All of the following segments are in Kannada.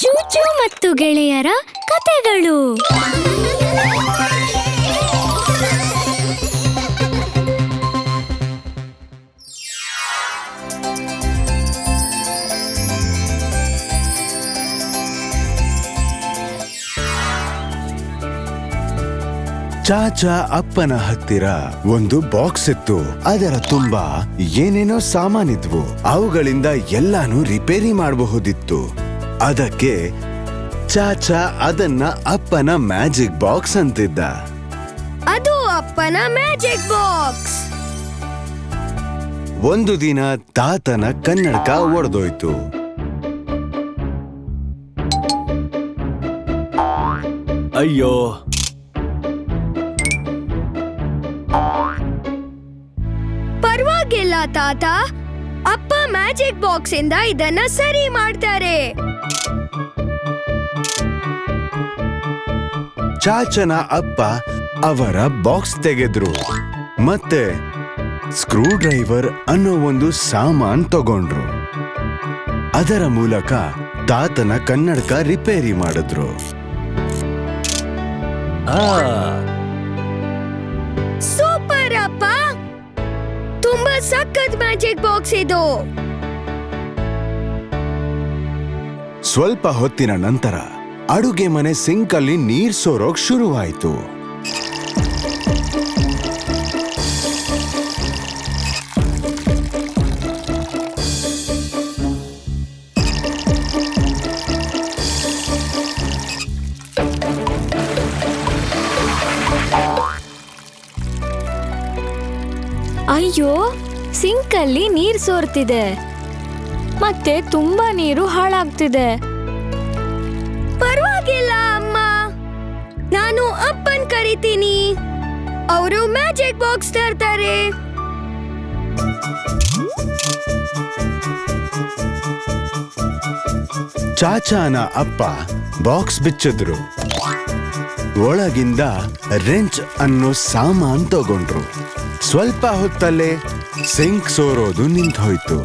ಚೂಚು ಮತ್ತು ಗೆಳೆಯರ ಕತೆಗಳು. ಚಾಚಾ ಅಪ್ಪನ ಹತ್ತಿರ ಒಂದು ಬಾಕ್ಸ್ ಇತ್ತು. ಅದರ ತುಂಬಾ ಏನೇನೋ ಸಾಮಾನಿದ್ವು. ಅವುಗಳಿಂದ ಎಲ್ಲಾನು ರಿಪೇರಿ ಮಾಡಬಹುದಿತ್ತು. ಅದಕ್ಕೆ ಚಾಚಾ ಅದನ್ನ ಅಪ್ಪನ ಮ್ಯಾಜಿಕ್ ಬಾಕ್ಸ್ ಅಂತಿದ್ದ. ಅದು ಅಪ್ಪನ ಮ್ಯಾಜಿಕ್ ಬಾಕ್ಸ್. ಒಂದು ದಿನ ತಾತನ ಕನ್ನಡಕ ಒಡೆದೋಯ್ತು. ಅಯ್ಯೋ. ಪರವಾಗಿಲ್ಲ ತಾತ. ಅಪ್ಪ ಮ್ಯಾಜಿಕ್ ಬಾಕ್ಸ್ ಇಂದ ಇದನ್ನ ಸರಿ ಮಾಡ್ತಾರೆ. ಚಾಚನ ಅಪ್ಪ ಅವರ ಬಾಕ್ಸ್ ತೆಗೆದ್ರು. ಮತ್ತೆ ಸ್ಕ್ರೂ ಡ್ರೈವರ್ ಅನ್ನೋ ಒಂದು ಸಾಮಾನ್ ತಗೊಂಡ್ರು. ಅದರ ಮೂಲಕ ತಾತನ ಕನ್ನಡಕ ರಿಪೇರಿ ಮಾಡಿದ್ರು. ಆ ಸಖತ್ ಮ್ಯಾಜಿಕ್ ಬಾಕ್ಸ್ ಇದು. ಸ್ವಲ್ಪ ಹೊತ್ತಿನ ನಂತರ ಅಡುಗೆ ಮನೆ ಸಿಂಕ್ ಅಲ್ಲಿ ನೀರ್ ಸೋರೋಕ್ ಶುರುವಾಯ್ತು. ಅಯ್ಯೋ ಸಿಂಕಲ್ಲಿ ನೀರ್ ಸೋರ್ತಿದೆ. ಮತ್ತೆ ತುಂಬಾ ನೀರು ಹಾಳಾಗ್ತಿದೆ. ಪರವಾಗಿಲ್ಲ, ಅಮ್ಮ. ನಾನು ಅಪ್ಪನ್ ಕರಿತೀನಿ. ಅವರು ಮ್ಯಾಜಿಕ್ ಬಾಕ್ಸ್ ತರ್ತಾರೆ. ಚಾಚಾನ ಅಪ್ಪ ಬಾಕ್ಸ್ ಬಿಚ್ಚಿದ್ರು. ಒಳಗಿಂದ ರೆಂಚ್ ಅನ್ನೋ ಸಾಮಾನ್ ತಗೊಂಡ್ರು. ಸ್ವಲ್ಪ ಹೊತ್ತಲ್ಲೇ ಸಿಂಕ್ ಸೋರೋದು ನಿಂತೋಯ್ತು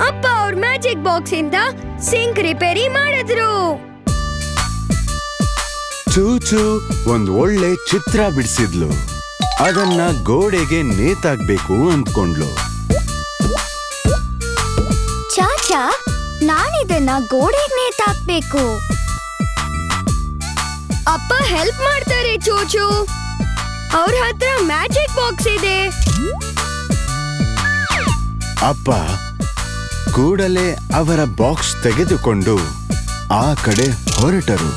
ಅಪ್ಪ ಅವ್ರ ಮ್ಯಾಜಿಕ್ ಬಾಕ್ಸ್ ಇಂದ ಸಿಂಕ್ ರಿಪೇರಿ ಮಾಡಿದ್ರು ಚೂಚು ಒಂದ್ ಒಳ್ಳೆ ಚಿತ್ರ ಬಿಡಿಸಿದ್ಲು ಅದನ್ನ ಗೋಡೆಗೆ ನೇತಾಕ್ಬೇಕು ಅಂದ್ಕೊಂಡ್ಲು. ಚಾಚಾ ನಾನಿದನ್ನ ಗೋಡೆಗೆ ನೇತಾಕ್ಬೇಕು. ಅಪ್ಪ ಹೆಲ್ಪ್ ಮಾಡ್ತಾರೆ ಚೂಚು. ಅವ್ರ ಹತ್ರ ಮ್ಯಾಜಿಕ್ ಬಾಕ್ಸ್ ಇದೆ. ಅಪ್ಪ ಕೂಡಲೇ ಅವರ ಬಾಕ್ಸ್ ತೆಗೆದುಕೊಂಡು ಆ ಕಡೆ ಹೊರಟರು.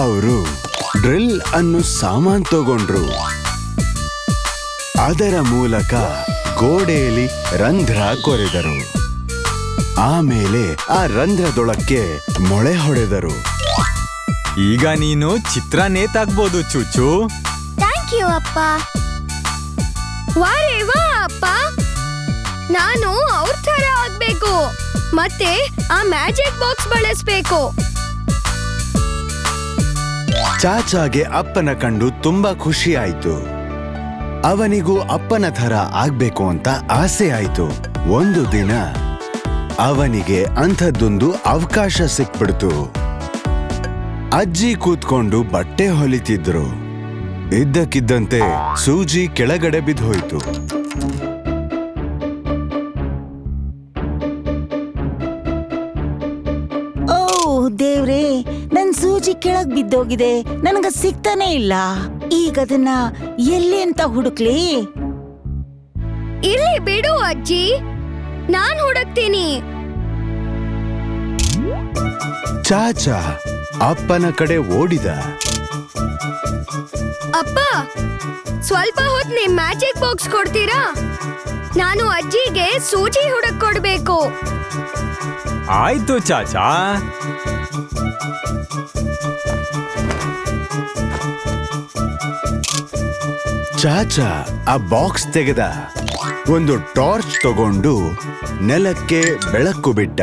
ಅವರು ಡ್ರಿಲ್ ಅನ್ನು ಸಾಮಾನ್ ತಗೊಂಡ್ರು. ಅದರ ಮೂಲಕ ಗೋಡೆಯಲ್ಲಿ ರಂಧ್ರ ಕೊರೆದರು. ಆಮೇಲೆ ಆ ರಂಧ್ರದೊಳಕ್ಕೆ ಮೊಳೆ ಹೊಡೆದರು. ಈಗ ನೀನು ಚಿತ್ರ ನೇತಾಕ್ಬೋದು, ಚುಚು. ಥ್ಯಾಂಕ್ ಯು, ಅಪ್ಪ. ವಾರೇ ವಾ, ಅಪ್ಪ. ನಾನು ಅವ್ರ ಥರ ಆಗ್ಬೇಕು. ಮತ್ತೆ ಆ ಮ್ಯಾಜಿಕ್ ಬಾಕ್ಸ್ ಬಳಸ್ಬೇಕು. ಚಾಚಾಗೆ ಅಪ್ಪನ ಕಂಡು ತುಂಬಾ ಖುಷಿ ಆಯ್ತು. ಅವನಿಗೂ ಅಪ್ಪನ ಥರ ಆಗ್ಬೇಕು ಅಂತ ಆಸೆ ಆಯ್ತು. ಒಂದು ದಿನ ಅವನಿಗೆ ಅಂಥದ್ದೊಂದು ಅವಕಾಶ ಸಿಕ್ಬಿಡ್ತು. ಅಜ್ಜಿ ಕೂತ್ಕೊಂಡು ಬಟ್ಟೆ ಹೊಲಿತಿದ್ರು. ಇದ್ದಕ್ಕಿದ್ದಂತೆ ಸೂಜಿ ಕೆಳಗಡೆ ಬಿದ್ದೋಯ್ತು ದೇವ್ರೇ ನನ್ ಸೂಜಿ ಕೆಳಗ್ ಬಿದ್ದೋಗಿದೆ. ನನಗ ಸಿಗ್ತಾನೆ ಇಲ್ಲ. ಈಗ ಅದನ್ನ ಎಲ್ಲಿ ಅಂತ ಹುಡುಕ್ಲಿ? ಇಲ್ಲಿ ಬಿಡು ಅಜ್ಜಿ. ನಾನ್ ಹುಡುಕ್ತೀನಿ. ಚಾಚಾ ಅಪ್ಪನ ಕಡೆ ಓಡಿದ. ಅಪ್ಪ ಸ್ವಲ್ಪ ಹೊತ್ತು ನಿಮ್ ಮ್ಯಾಜಿಕ್ ಬಾಕ್ಸ್ ಕೊಡ್ತೀರಾ? ನಾನು ಅಜ್ಜಿಗೆ ಸೂಜಿ ಹುಡುಕ್ ಕೊಡ್ಬೇಕು. ಆಯ್ತು ಚಾಚಾ. ಚಾಚಾ ಆ ಬಾಕ್ಸ್ ತೆಗೆದ. ಒಂದು ಟಾರ್ಚ್ ತಗೊಂಡು ನೆಲಕ್ಕೆ ಬೆಳಕು ಬಿಟ್ಟ.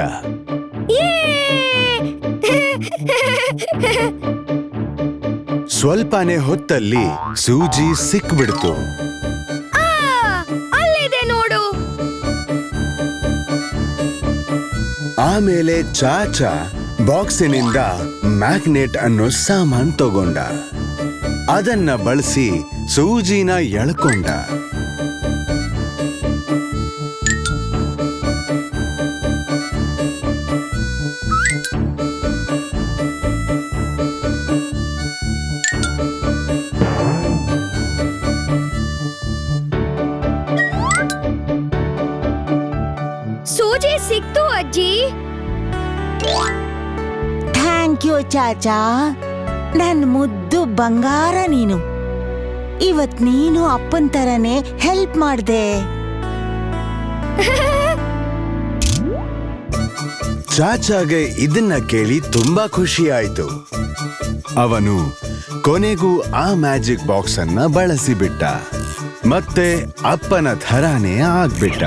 ಸ್ವಲ್ಪನೇ ಹೊತ್ತಲ್ಲಿ ಸೂಜಿ ಸಿಕ್ಬಿಡ್ತು. ಆ, ಅಲ್ಲಿದೆ ನೋಡು. ಆಮೇಲೆ ಚಾಚಾ ಬಾಕ್ಸಿನಿಂದ ಮ್ಯಾಗ್ನೆಟ್ ಅನ್ನೋ ಸಾಮಾನ್ ತಗೊಂಡ. ಅದನ್ನ ಬಳಸಿ ಸೂಜಿನ ಎಳ್ಕೊಂಡ. ಸೂಜಿ ಸಿಕ್ತು ಅಜ್ಜಿ. ಥ್ಯಾಂಕ್ ಯು ಚಾಚಾ. ನನ್ ಮುದ್ದು ಬಂಗಾರ ನೀನು. ಇವತ್ ನೀನು ಅಪ್ಪನ್ ತರನೇ ಹೆಲ್ಪ್ ಮಾಡ್ದೆ. ಚಾಚಾಗೆ ಇದನ್ನ ಕೇಳಿ ತುಂಬಾ ಖುಷಿ ಆಯ್ತು. ಅವನು ಕೊನೆಗೂ ಆ ಮ್ಯಾಜಿಕ್ ಬಾಕ್ಸ್ ಅನ್ನ ಬಳಸಿಬಿಟ್ಟ. ಮತ್ತೆ ಅಪ್ಪನ ಥರಾನೇ ಆಗ್ಬಿಟ್ಟ.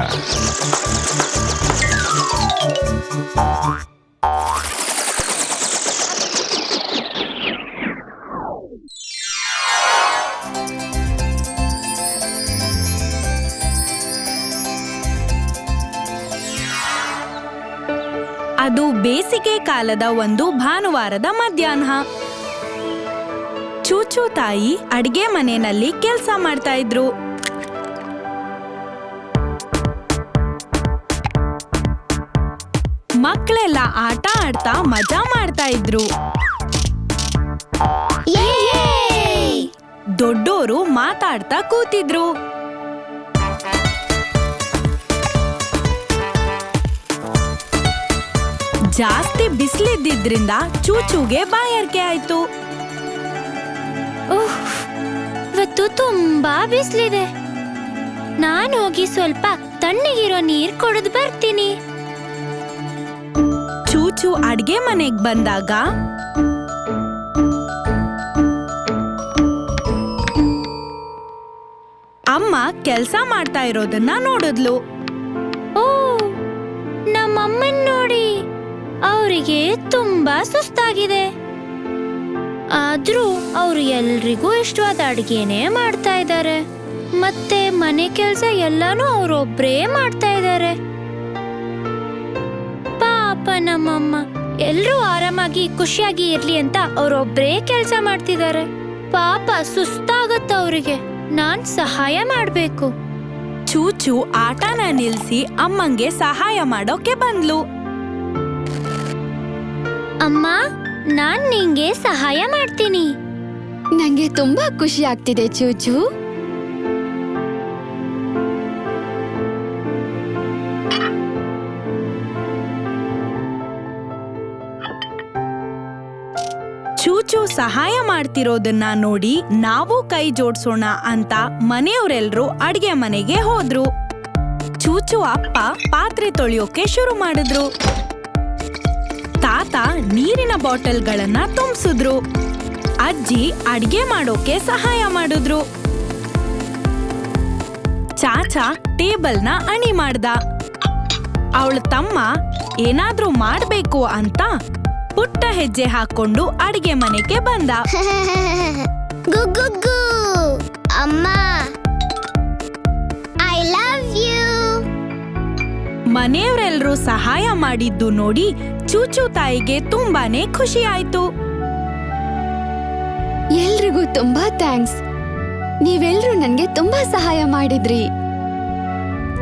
ಕಾಲದ ಒಂದು ಭಾನುವಾರದ ಮಧ್ಯಾಹ್ನ. ಚೂಚು ತಾಯಿ ಅಡಿಗೆ ಮನೆಯಲ್ಲಿ ಕೆಲಸ ಮಾಡ್ತಾ ಇದ್ರು. ಮಕ್ಕಳೆಲ್ಲ ಆಟ ಆಡ್ತಾ ಮಜಾ ಮಾಡ್ತಾ ಇದ್ರು. ದೊಡ್ಡೋರು ಮಾತಾಡ್ತಾ ಕೂತಿದ್ರು. ಜಾಸ್ತಿ ಬಿಸಿಲಿದ್ದಿದ್ರಿಂದ ಚೂಚೂಗೆ ಬಾಯಾರಿಕೆ ಆಯ್ತು. ಓಹ್ ಇವತ್ತು ತುಂಬಾ ಬಿಸಿಲಿದೆ. ನಾನು ಹೋಗಿ ಸ್ವಲ್ಪ ತಣ್ಣಗಿರೋ ನೀರ್ ಕೊಡದ್ ಬರ್ತೀನಿ. ಚೂಚು ಅಡ್ಗೆ ಮನೆಗ್ ಬಂದಾಗ ಅಮ್ಮ ಕೆಲ್ಸ ಮಾಡ್ತಾ ಇರೋದನ್ನ ನೋಡಿದ್ಲು. ಓ ನೋಡಿ ಅವರಿಗೆ ತುಂಬಾ ಸುಸ್ತಾಗಿದೆ. ಆದ್ರೂ ಅವ್ರು ಎಲ್ರಿಗೂ ಇಷ್ಟವಾದ ಅಡುಗೆನೇ ಮಾಡ್ತಾ ಇದ್ದಾರೆ. ಮತ್ತೆ ಮನೆ ಕೆಲ್ಸ ಎಲ್ಲಾನು ಅವ್ರೊಬ್ರೇ ಮಾಡ್ತಾ ಇದ್ದಾರೆ. ಪಾಪ ನಮ್ಮಮ್ಮ ಎಲ್ಲರೂ ಆರಾಮಾಗಿ ಖುಷಿಯಾಗಿ ಇರ್ಲಿ ಅಂತ ಅವ್ರೊಬ್ರೇ ಕೆಲ್ಸ ಮಾಡ್ತಿದ್ದಾರೆ. ಪಾಪ ಸುಸ್ತಾಗತ್ತ ಅವ್ರಿಗೆ. ನಾನ್ ಸಹಾಯ ಮಾಡ್ಬೇಕು. ಚೂಚು ಆಟನ ನಿಲ್ಸಿ ಅಮ್ಮಂಗೆ ಸಹಾಯ ಮಾಡೋಕೆ ಬಂದ್ಲು. ಅಮ್ಮ ನಾನ್ ನಿಂಗೆ ಸಹಾಯ ಮಾಡ್ತೀನಿ. ನಂಗೆ ತುಂಬಾ ಖುಷಿ ಆಗ್ತಿದೆ ಚೂಚು. ಚೂಚು ಸಹಾಯ ಮಾಡ್ತಿರೋದನ್ನ ನೋಡಿ ನಾವು ಕೈ ಜೋಡ್ಸೋಣ ಅಂತ ಮನೆಯವರೆಲ್ಲರೂ ಅಡ್ಗೆ ಮನೆಗೆ ಹೋದ್ರು. ಚೂಚು ಅಪ್ಪ ಪಾತ್ರೆ ತೊಳೆಯೋಕೆ ಶುರು ಮಾಡಿದ್ರು. ತಾತ ನೀರಿನ ಬಾಟಲ್ಗಳನ್ನ ತುಂಬಿಸಿದ್ರು. ಅಜ್ಜಿ ಅಡ್ಗೆ ಮಾಡೋಕೆ ಸಹಾಯ ಮಾಡಿದ್ರು. ಚಾಚಾ ಟೇಬಲ್ನ ಅಣಿ ಮಾಡ್ದ. ಅವಳ ತಮ್ಮ ಏನಾದ್ರೂ ಮಾಡ್ಬೇಕು ಅಂತ ಪುಟ್ಟ ಹೆಜ್ಜೆ ಹಾಕೊಂಡು ಅಡಿಗೆ ಮನೆಗೆ ಬಂದ. ಗುಗ್ಗುಗ್ಗು ಅಮ್ಮ ಐ ಲವ್ ಯು ಮನೆಯವರೆಲ್ಲರೂ ಸಹಾಯ ಮಾಡಿದ್ದು ನೋಡಿ ಚೂಚು ತಾಯಿಗೆ ತುಂಬಾನೇ ಖುಷಿ ಆಯ್ತು. ಎಲ್ರಿಗೂ ತುಂಬಾ ಥ್ಯಾಂಕ್ಸ್. ನೀವೆಲ್ರೂ ನನ್ಗೆ ತುಂಬಾ ಸಹಾಯ ಮಾಡಿದ್ರಿ.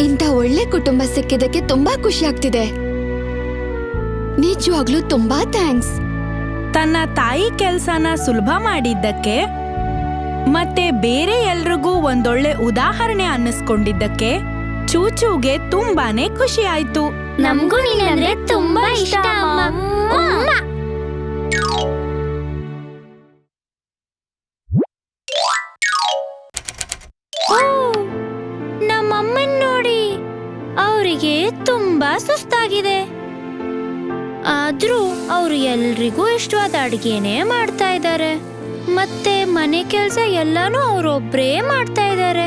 ಇಂಥ ಒಳ್ಳೆ ಕುಟುಂಬ ಸಿಕ್ಕಿದ್ದಕ್ಕೆ ತುಂಬಾ ಖುಷಿ ಆಗ್ತಿದೆ. ನಿಜವಾಗ್ಲೂ ತುಂಬಾ ಥ್ಯಾಂಕ್ಸ್. ತನ್ನ ತಾಯಿ ಕೆಲ್ಸನ ಸುಲಭ ಮಾಡಿದ್ದಕ್ಕೆ ಮತ್ತೆ ಬೇರೆ ಎಲ್ರಿಗೂ ಒಂದೊಳ್ಳೆ ಉದಾಹರಣೆ ಅನ್ನಿಸ್ಕೊಂಡಿದ್ದಕ್ಕೆ ಚೂಚೂಗೆ ತುಂಬಾನೇ ಖುಷಿ ಆಯ್ತು. ನಮ್ಗೂ ನೀನಂದ್ರೆ ತುಂಬಾ ಇಷ್ಟ ಅಮ್ಮ. ನಮ್ಮಮ್ಮನ್ ನೋಡಿ ಅವರಿಗೆ ತುಂಬಾ ಸುಸ್ತಾಗಿದೆ. ಆದ್ರೂ ಅವರು ಎಲ್ರಿಗೂ ಇಷ್ಟವಾದ ಅಡ್ಗೆನೇ ಮಾಡ್ತಾ ಇದ್ದಾರೆ. ಮತ್ತೆ ಮನೆ ಕೆಲ್ಸ ಎಲ್ಲಾನು ಅವ್ರೊಬ್ರೇ ಮಾಡ್ತಾ ಇದ್ದಾರೆ.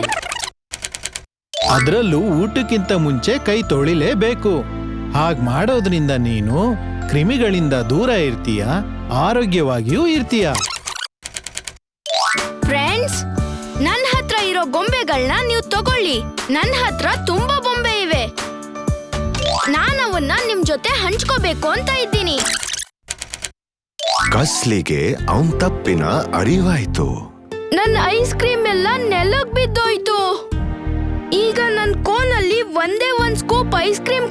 ಅದರಲ್ಲೂ ಊಟಕ್ಕಿಂತ ಮುಂಚೆ ಕೈ ತೊಳಿಲೇಬೇಕು. ಹಾಗ್ ಮಾಡೋದ್ರಿಂದ ನೀನು ಕ್ರಿಮಿಗಳಿಂದ ದೂರ ಇರ್ತೀಯ ಆರೋಗ್ಯವಾಗಿಯೂ ಇರ್ತೀಯ. ಫ್ರೆಂಡ್ಸ್ ನನ್ ಹತ್ರ ಇರೋ ಗೊಂಬೆಗಳನ್ನ ನೀವು ತಗೊಳ್ಳಿ. ನನ್ ಹತ್ರ ತುಂಬಾ ಬೊಂಬೆ ಇವೆ. ನಾನು ಅವನ್ನ ನಿಮ್ ಜೊತೆ ಹಂಚ್ಕೋಬೇಕು ಅಂತ ಇದ್ದೀನಿ. ಕಸ್ಲಿಗೆ ಅವನ್ ತಪ್ಪಿನ ಅರಿವಾಯ್ತು. ನನ್ನ ಐಸ್ ಕ್ರೀಮ್ ಎಲ್ಲ ನೆಲಕ್ ಬಿದ್ದೋಯ್ತು. ಈಗ ನನ್ ಕೋನಲ್ಲಿ ಒಂದೇ ಒಂದ್ ಸ್ಕೂಪ್ ಐಸ್ ಕ್ರೀಮ್